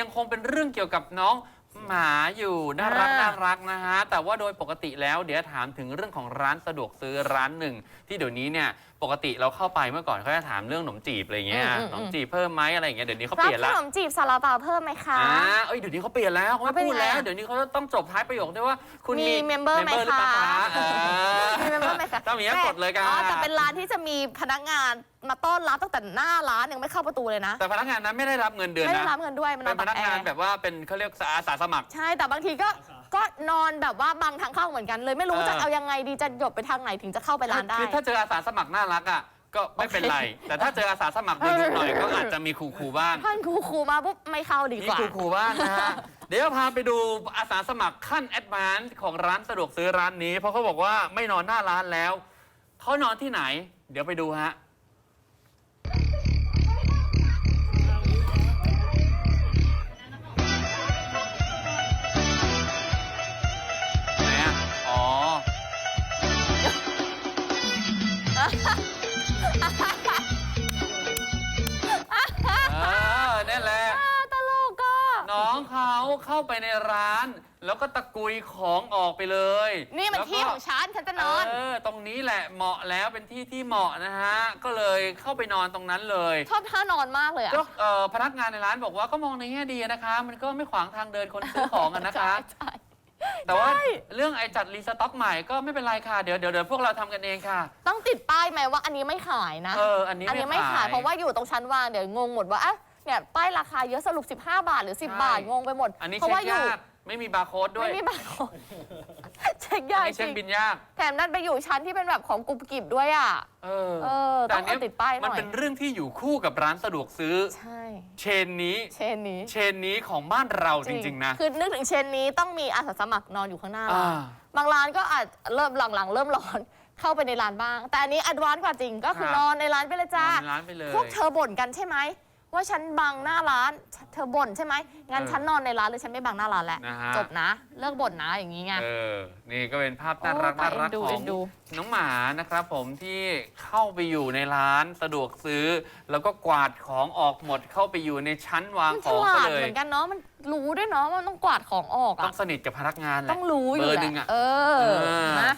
ยังคงเป็นเรื่องเกี่ยวกับน้องหมาอยู่น่ารักอ่าน่ารักนะฮะ แต่ว่าโดยปกติแล้วเดี๋ยวถามถึงเรื่องของร้านสะดวกซื้อร้านหนึ่ง ที่เดี๋ยวนี้เนี่ยปกติเราเข้าไปเมื่อก่อนเขาจะถามเรื่องขนมจีบอะไรเงี้ยอืมอืม ขนมจีบเพิ่มไหมอะไรอย่างเงี้ยเดี๋ยวนี้เขารัเปบลี่ยนขละนมจีบซาลาเปาเพิ่มไหมคะ อ่าเอ้ยเดี๋ยวนี้เขาเปลี่ยนแล้วเขาไม่เขาเป็นพูดแล้ว ไงเดี๋ยวนี้เขาต้องจบท้ายประโยคด้วยว่า คุณมีมี member ไหมรือเปล่าคะอ่ามี เมมเบอร์ไหมคะต้องมีให้กดเลยกันอ๋อแต่เป็นร้านที่จะมีพนักงานมาต้อนรับตั้งแต่หน้าร้านยังไม่เข้าประตูเลยนะ แต่พนักงานนั้นไม่ได้รับเงินเดือนไม่ได้นะรับเงินด้วยมันนเป็อนนพตันักกแองานร์แบบว่าเป็นเขาเรียกอาสาสมัคร ใช่แต่บางทีก็ก็นอนแบบว่าบังทางเข้าเหมือนกันเลย ไม่รู้เออจะเอายังไงดีจะหยบไปทางไหนถึงจะเข้าไปร้านได้คือถ้าเจออาสาสมัครน่ารักอะ ก็ไม่เป็นไร แต่ถ้าเจออาสาสมัครดุๆหน่อยก็อาจจะมีขู่ๆบ้าง ท่านครูครูมาปุ๊บไม่เข้าดีมีกว่าขู่ๆบ้างนะฮะ เดี๋ยวพาไปดูอาสาสมัครขั้นแอดวานซ์ของร้านสะดวกซื้อร้านนี้ เพราะเขาบอกว่าไม่นอนหน้าร้านแล้ว เขานอนที่ไหน เดี๋ยวไปดูฮะ ไหนอะอ๋อเอ เขาเข้าไปในร้าน แล้วก็ตะกุยของออกไปเลยนี่มันแล้วก็ที่ของฉันฉันจะนอน เออตรงนี้แหละเหมาะแล้วเป็นที่ที่เหมาะนะฮะ ก็เลยเข้าไปนอนตรงนั้นเลย ชอบท่านอนมากเลยอะ ก็เอ่อพนักงานในร้านบอกว่าก็มองในแง่ดีนะคะ มันก็ไม่ขวางทางเดินคนซื้อของอะนะคะ ใช่ใช่แต่ว่าใช่เรื่องไอ้จัดรีสต็อกใหม่ก็ไม่เป็นไรค่ะ เดี๋ยวเดี๋ยวเดี๋ยวพวกเราทำกันเองค่ะ ต้องติดป้ายไหมว่าอันนี้ไม่ขายนะ เอออันนี้อันนี้ไม่ขายเพราะว่าอยู่ตรงชั้นวางเดี๋ยวงงหมดว่าอะ เนี่ยป้ายราคาเยอะสรุป 15 บาทหรือ 10 บาท งงไปหมด อันนี้เพราะเช็ว่าคอยู่ยากไม่มีบาร์โค้ดด้วยไม่มีบาร์โค้ดเช็คยาอันกนี้จเช็คริงบินยากแถมนั่นไปอยู่ชั้นที่เป็นแบบของกรุบกริบด้วยอะ เออเออแต่ต้องนนี้เอาติดป้ายหมันน่อยเป็นเรื่องที่อยู่คู่กับร้านสะดวกซื้อ ใช่ เชนนี้ เชนนี้เชนนี้ของบ้านเราจริง ๆ นะคือนึกถึงเชนนี้ต้องมีอาสาสมัครนอนอยู่ข้างหน้าร้าอ่านบางร้านก็อาจเริ่มหลังๆ เริ่มร้อน เข้าไปในร้านบ้าง แต่อันนี้อัดวานซ์กว่าจริงก็คือครับ นอนในร้านไปเลยจ้า นอนในร้านไปเลย พวกเธอบ่นกันใช่ไหม ว่าฉันบังหน้าร้าน เธอบ่นใช่ไหมงั้นเออฉันนอนในร้านเลยฉันไม่บังหน้าร้านแหละนะฮะ จบนะ เลิกบ่นนะอย่างนี้ไง เออ นี่ก็เป็นภาพน่ารักโอ้น่ารักเอ็นดูขอเอ็งนดู น้องหมานะครับผมที่เข้าไปอยู่ในร้านสะดวกซื้อ แล้วก็กวาดของออกหมดเข้าไปอยู่ในชั้นวางมันขฉองลาก็ดเลเหย มือนกันเนาะมันรู้ด้วยเนาะว่ามันต้องกวาดของออกต้ออะงสนิทกับพนักงานแหละต้องรู้อยู่เบอร์แหหนึ่ละงอะเออเออ นะ